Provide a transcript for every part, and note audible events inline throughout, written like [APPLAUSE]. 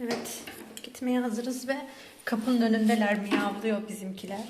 Evet, gitmeye hazırız ve kapının önündeler miyavlıyor bizimkiler.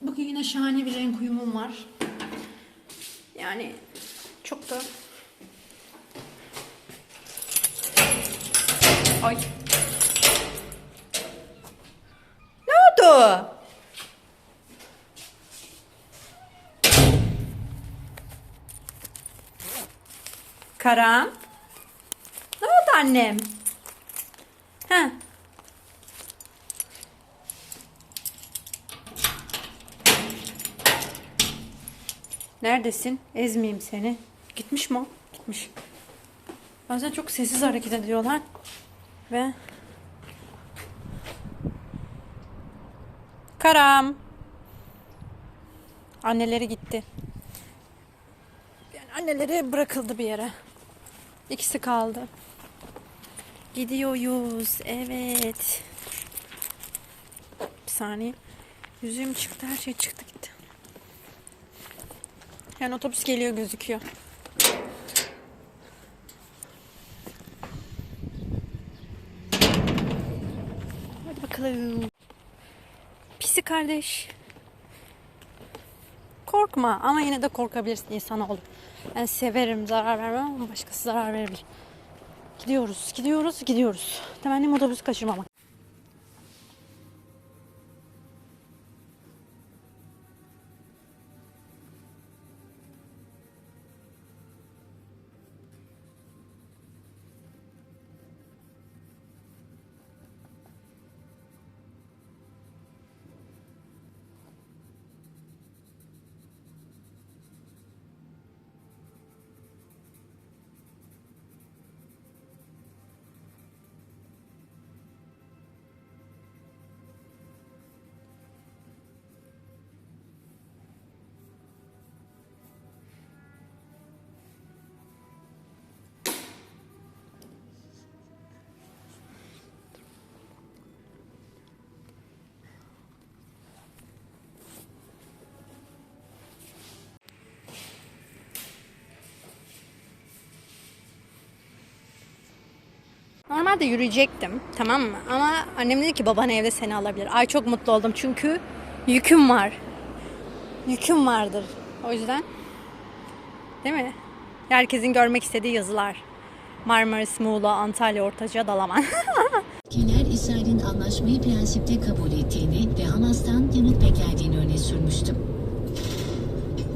Bugün yine şahane bir renk uyumum var. Yani çok da... Ay. Ne oldu? Karan. Ne oldu annem? Ha. Neredesin? Ezmeyeyim seni. Gitmiş mi? Gitmiş. Bazen çok sessiz hareket ediyorlar. Ve... Karam. Anneleri gitti. Yani anneleri bırakıldı bir yere. İkisi kaldı. Gidiyoruz. Evet. Bir saniye. Yüzüğüm çıktı. Her şey çıktı gitti. Yani otobüs geliyor gözüküyor. Hadi bakalım. Pisi kardeş. Korkma ama yine de korkabilirsin insanoğlu. Ben severim zarar vermem ama başkası zarar verebilir. Gidiyoruz, gidiyoruz, gidiyoruz. Temennim otobüs kaçırmamak. Normalde yürüyecektim tamam mı? Ama annem dedi ki baban evde seni alabilir. Ay çok mutlu oldum çünkü yüküm var. Yüküm vardır. O yüzden değil mi? Herkesin görmek istediği yazılar. Marmaris, Muğla, Antalya, Ortaca, Dalaman. [LAUGHS] Ülkeler İsrail'in anlaşmayı prensipte kabul ettiğini ve Hamas'tan yanıt beklediğini öne sürmüştü.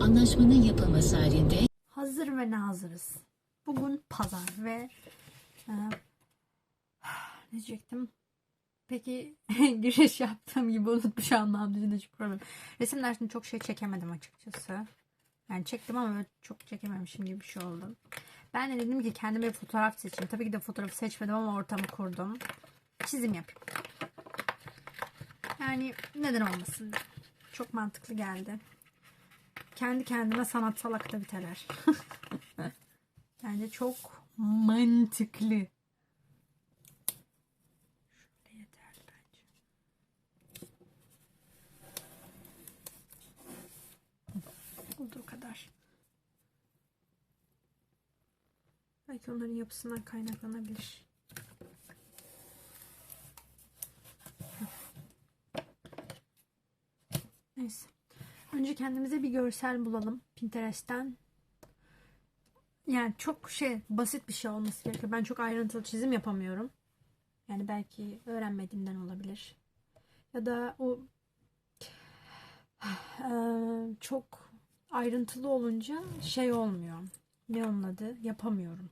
Anlaşmanın yapılması halinde Hazır ve nazırız. Bugün pazar ve e, diyecektim? Peki [LAUGHS] giriş yaptığım gibi unutmuş anlam dışında hiç problem. Resim dersinde çok şey çekemedim açıkçası. Yani çektim ama çok çekememişim gibi bir şey oldu. Ben de dedim ki kendime bir fotoğraf seçeyim. Tabii ki de fotoğrafı seçmedim ama ortamı kurdum. Çizim yapayım. Yani neden olmasın? Çok mantıklı geldi. Kendi kendime sanatsal aktiviteler. [LAUGHS] Bence çok mantıklı. Şöyle yeterli bence. Kadar. Belki onların yapısından kaynaklanabilir. Neyse. Önce kendimize bir görsel bulalım Pinterest'ten. Yani çok şey basit bir şey olması gerekiyor. Ben çok ayrıntılı çizim yapamıyorum. Yani belki öğrenmediğimden olabilir. Ya da o [SIGHS] çok ayrıntılı olunca şey olmuyor. Ne onun adı? Yapamıyorum.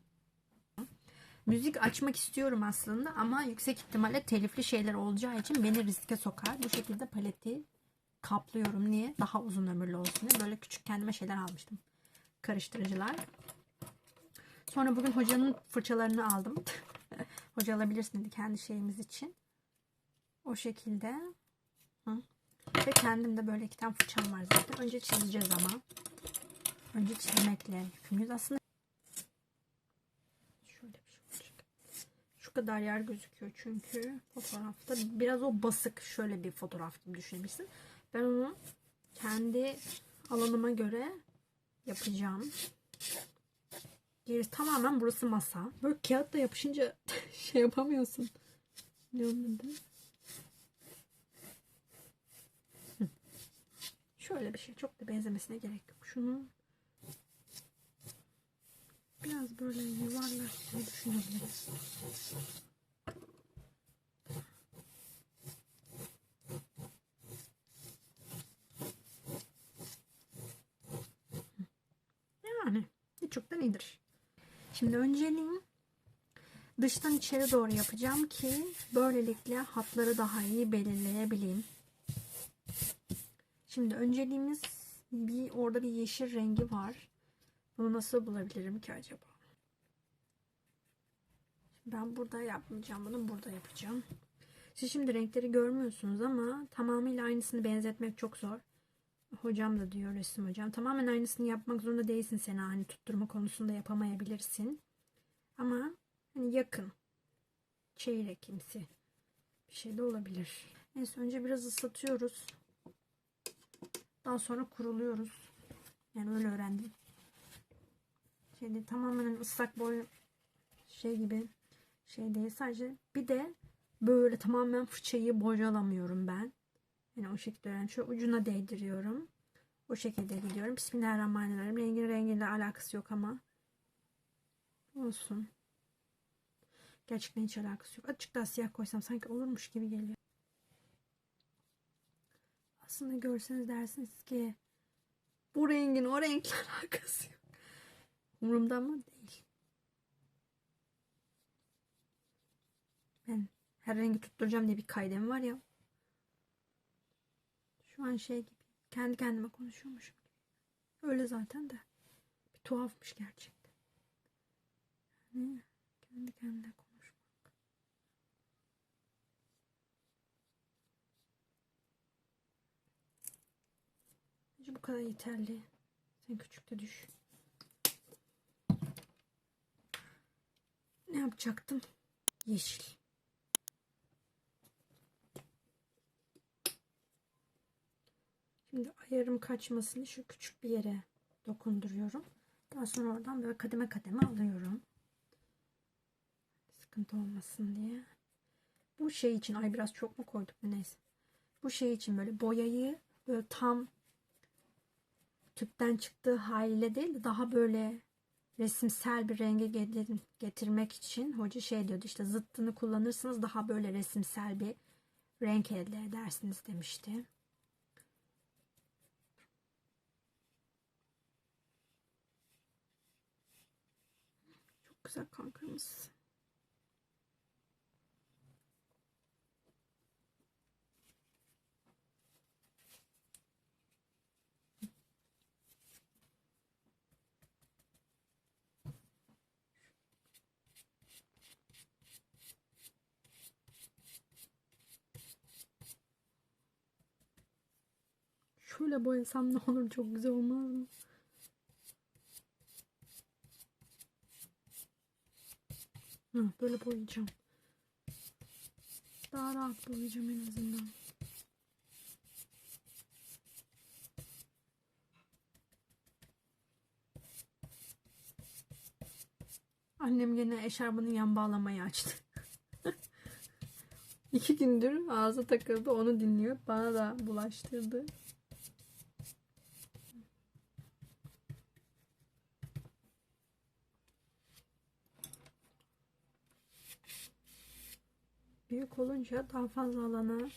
Müzik açmak istiyorum aslında ama yüksek ihtimalle telifli şeyler olacağı için beni riske sokar. Bu şekilde paleti kaplıyorum. Niye? Daha uzun ömürlü olsun diye. Böyle küçük kendime şeyler almıştım. Karıştırıcılar. Sonra bugün hocanın fırçalarını aldım. [LAUGHS] Hoca alabilirsin dedi kendi şeyimiz için. O şekilde. Hı. Ve kendim de böyle iki tane fırçam var zaten. Önce çizeceğiz ama. Önce çizmekle yükümlüyüz. Aslında şöyle bir şey olacak. Şu kadar yer gözüküyor çünkü fotoğrafta biraz o basık şöyle bir fotoğraf gibi düşünebilirsin. Ben onu kendi alanıma göre yapacağım. Gerisi tamamen burası masa. Böyle kağıtla yapışınca [LAUGHS] şey yapamıyorsun. Ne onun adı? Hı. Şöyle bir şey. Çok da benzemesine gerek yok. Şunu biraz böyle yuvarlak düşünebiliriz. Yani birçoktan iyidir. Şimdi önceliğim dıştan içeri doğru yapacağım ki böylelikle hatları daha iyi belirleyebileyim. Şimdi önceliğimiz bir orada bir yeşil rengi var. Bunu nasıl bulabilirim ki acaba? Ben burada yapmayacağım. Bunu burada yapacağım. Siz şimdi renkleri görmüyorsunuz ama tamamıyla aynısını benzetmek çok zor. Hocam da diyor resim hocam. Tamamen aynısını yapmak zorunda değilsin sen hani tutturma konusunda yapamayabilirsin. Ama hani yakın. Çeyrekimsi bir şey de olabilir. Neyse önce biraz ıslatıyoruz. Daha sonra kuruluyoruz. Yani öyle öğrendim. Şeyde tamamen ıslak boy şey gibi şey değil. Sadece bir de böyle tamamen fıçayı bocalamıyorum ben. Yani o şekilde öğren. Şöyle ucuna değdiriyorum. O şekilde gidiyorum. Bismillahirrahmanirrahim. Rengin rengiyle alakası yok ama. Olsun. Gerçekten hiç alakası yok. Açık daha siyah koysam sanki olurmuş gibi geliyor. Aslında görseniz dersiniz ki bu rengin o renkle [LAUGHS] alakası yok. Umurumda ama değil. Ben her rengi tutturacağım diye bir kaydem var ya. Şu an şey gibi kendi kendime konuşuyormuşum gibi. Öyle zaten de. Bir tuhafmış gerçekten. Yani kendi kendine konuşmak. Bence bu kadar yeterli. Sen küçük de düş. Ne yapacaktım? Yeşil. Şimdi ayarım kaçmasını şu küçük bir yere dokunduruyorum. Daha sonra oradan böyle kademe kademe alıyorum. Sıkıntı olmasın diye. Bu şey için ay biraz çok mu koyduk neyse. Bu şey için böyle boyayı böyle tam tüpten çıktığı haliyle değil de daha böyle resimsel bir renge getir- getirmek için hoca şey diyordu işte zıttını kullanırsanız daha böyle resimsel bir renk elde edersiniz demişti. Çok güzel kan. Şöyle boyasam ne olur çok güzel olmaz mı? Hı, böyle boyayacağım. Daha rahat boyayacağım en azından. Annem gene eşarbının yan bağlamayı açtı. [LAUGHS] İki gündür ağzı takıldı onu dinliyor. Bana da bulaştırdı. Büyük olunca daha fazla alana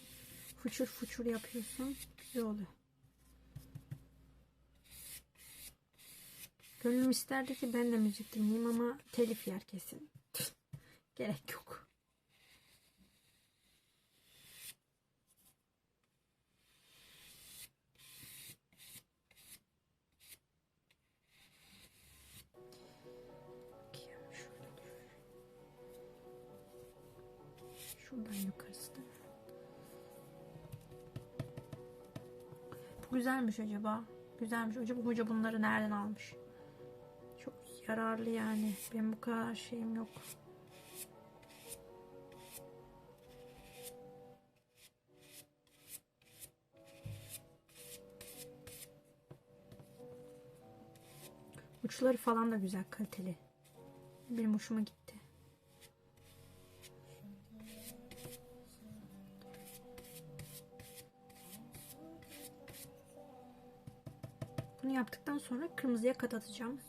fuçur fuçur yapıyorsun. Güzel oluyor. Gönlüm isterdi ki ben de müzik dinleyeyim ama telif yer kesin. [LAUGHS] Gerek yok. Güzelmiş acaba. Güzelmiş. Acaba hoca bunları nereden almış? Çok yararlı yani. Benim bu kadar şeyim yok. Uçları falan da güzel kaliteli. Benim hoşuma gitti. Bunu yaptıktan sonra kırmızıya kat atacağım.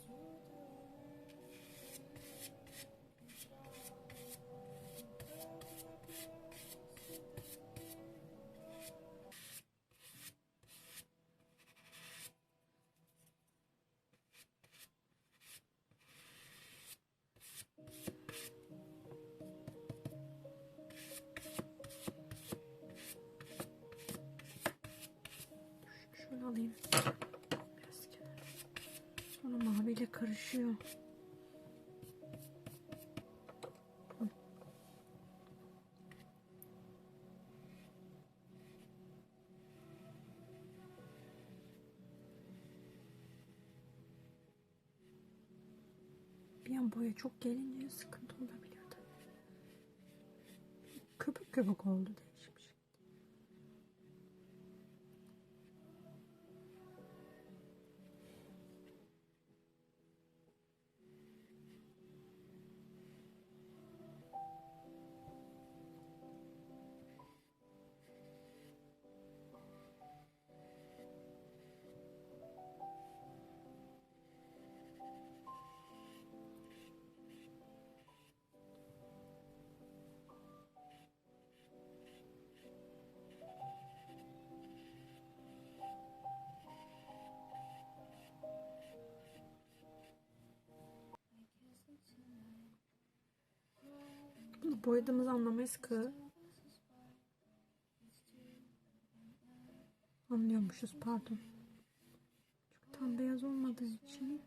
Maviyle karışıyor. Bir an boya çok gelince sıkıntı olabiliyordu. Köpük köpük oldu değişik boyadığımızı anlamayız ki. Anlıyormuşuz pardon. Çünkü tam beyaz olmadığı için.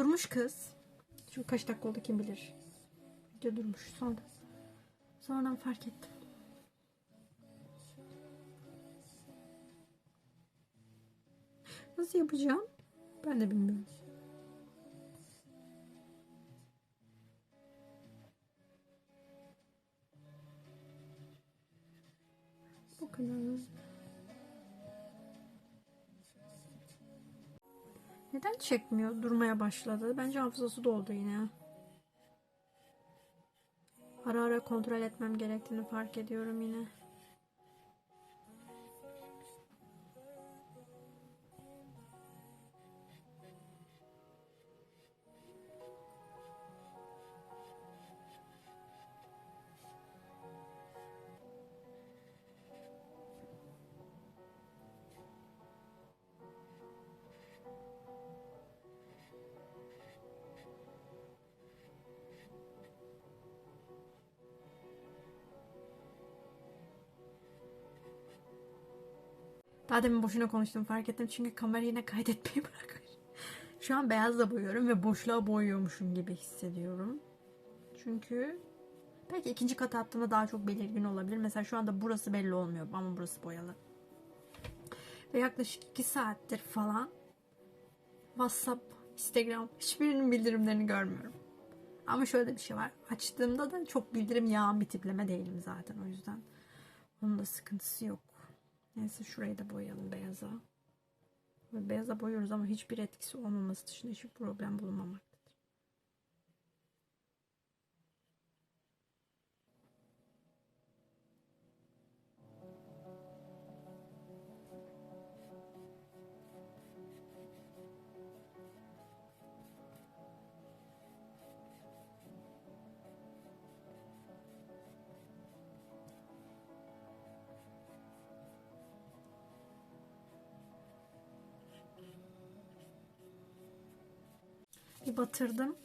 Durmuş kız. Şu kaç dakika oldu kim bilir. Video durmuş sonra. Sonradan fark ettim. Nasıl yapacağım? Ben de bilmiyorum. Bu kadar. Neden çekmiyor? Durmaya başladı. Bence hafızası doldu yine. Ara ara kontrol etmem gerektiğini fark ediyorum yine. Daha demin boşuna konuştum fark ettim çünkü kamera yine kaydetmeyi [LAUGHS] bırakmış. Şu an beyazla boyuyorum ve boşluğa boyuyormuşum gibi hissediyorum. Çünkü belki ikinci kat attığımda daha çok belirgin olabilir. Mesela şu anda burası belli olmuyor ama burası boyalı. Ve yaklaşık 2 saattir falan WhatsApp, Instagram hiçbirinin bildirimlerini görmüyorum. Ama şöyle bir şey var. Açtığımda da çok bildirim yağan bir tipleme değilim zaten o yüzden. Onun da sıkıntısı yok. Neyse şurayı da boyayalım beyaza. Beyaza boyuyoruz ama hiçbir etkisi olmaması dışında hiçbir problem bulunmamaktadır. Bir batırdım.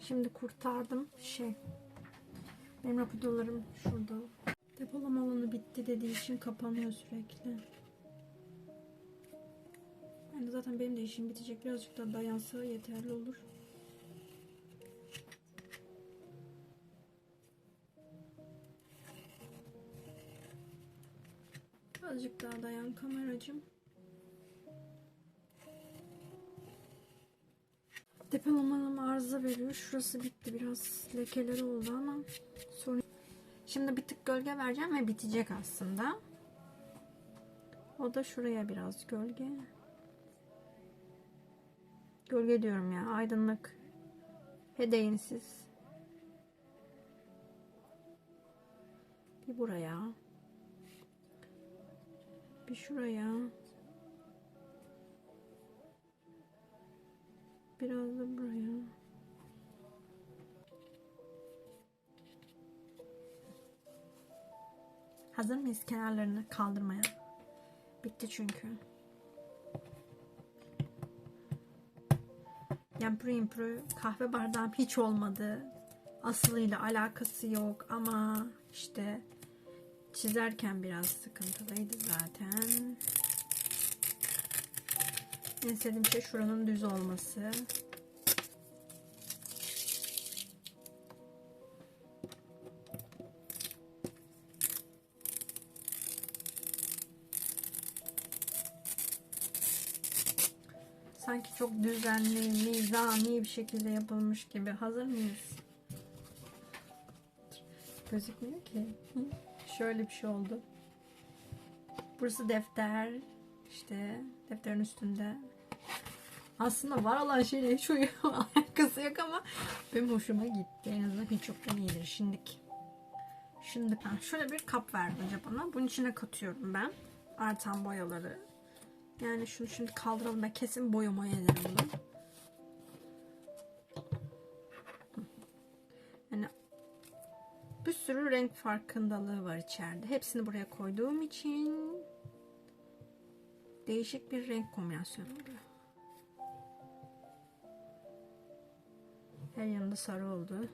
Şimdi kurtardım şey. Benim rapidolarım şurada. Depolama alanı bitti dediği için kapanıyor sürekli. Yani zaten benim de işim bitecek. Birazcık daha dayansa yeterli olur. Birazcık daha dayan Depolamanım arıza veriyor. Şurası bitti. Biraz lekeleri oldu ama sorun. Şimdi bir tık gölge vereceğim ve bitecek aslında. O da şuraya biraz gölge. Gölge diyorum ya. Aydınlık. Hedeyinsiz. Bir buraya. Bir şuraya. Biraz da buraya. Hazır mıyız kenarlarını kaldırmaya? Bitti çünkü. Yani pro impro kahve bardağım hiç olmadı. Aslıyla alakası yok ama işte çizerken biraz sıkıntılıydı zaten. En sevdiğim şey şuranın düz olması. Sanki çok düzenli, nizami bir şekilde yapılmış gibi. Hazır mıyız? Gözükmüyor ki. Şöyle bir şey oldu. Burası defter. İşte defterin üstünde. Aslında var olan şeyle hiç [LAUGHS] alakası yok ama benim hoşuma gitti. En azından hiç yoktan iyidir. Şimdilik. Şimdi ben şöyle bir kap verdi hoca bana. Bunun içine katıyorum ben. Artan boyaları. Yani şunu şimdi kaldıralım. Ben kesin boyama ederim bunu. Yani bir sürü renk farkındalığı var içeride. Hepsini buraya koyduğum için değişik bir renk kombinasyonu oluyor. Her yanında sarı oldu.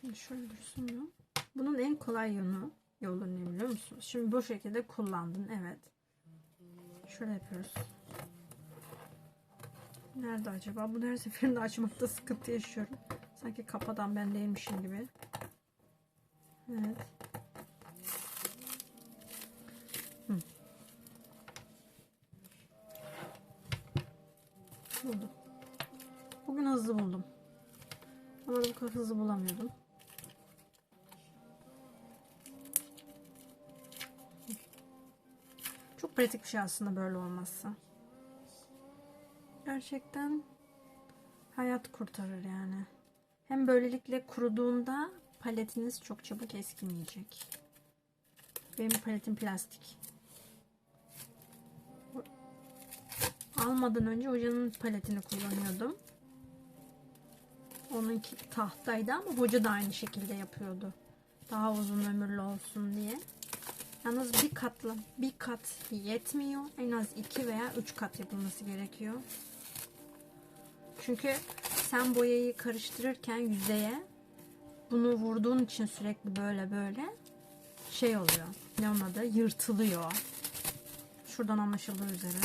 Şimdi şöyle dursun? Bunun en kolay yolu, yolu ne biliyor musunuz? Şimdi bu şekilde kullandın. Evet. Şöyle yapıyoruz. Nerede acaba? Bu her seferinde açmakta sıkıntı yaşıyorum. Sanki kapadan ben değilmişim gibi. Evet. Hızlı buldum. Ama bu kadar hızlı bulamıyordum. Çok pratik bir şey aslında böyle olmazsa. Gerçekten hayat kurtarır yani. Hem böylelikle kuruduğunda paletiniz çok çabuk eskimeyecek. Benim paletim plastik. Almadan önce hocanın paletini kullanıyordum. Onunki tahtaydı ama hoca da aynı şekilde yapıyordu. Daha uzun ömürlü olsun diye. Yalnız bir katla bir kat yetmiyor. En az iki veya üç kat yapılması gerekiyor. Çünkü sen boyayı karıştırırken yüzeye bunu vurduğun için sürekli böyle böyle şey oluyor. Ne onun adı? Yırtılıyor. Şuradan anlaşıldığı üzere.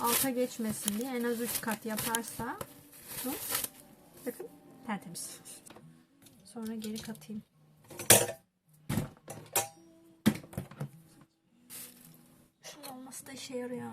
Alta geçmesin diye en az 3 kat yaparsa Hı? bakın tertemiz. Sonra geri katayım. Şunun olması da işe yarıyor.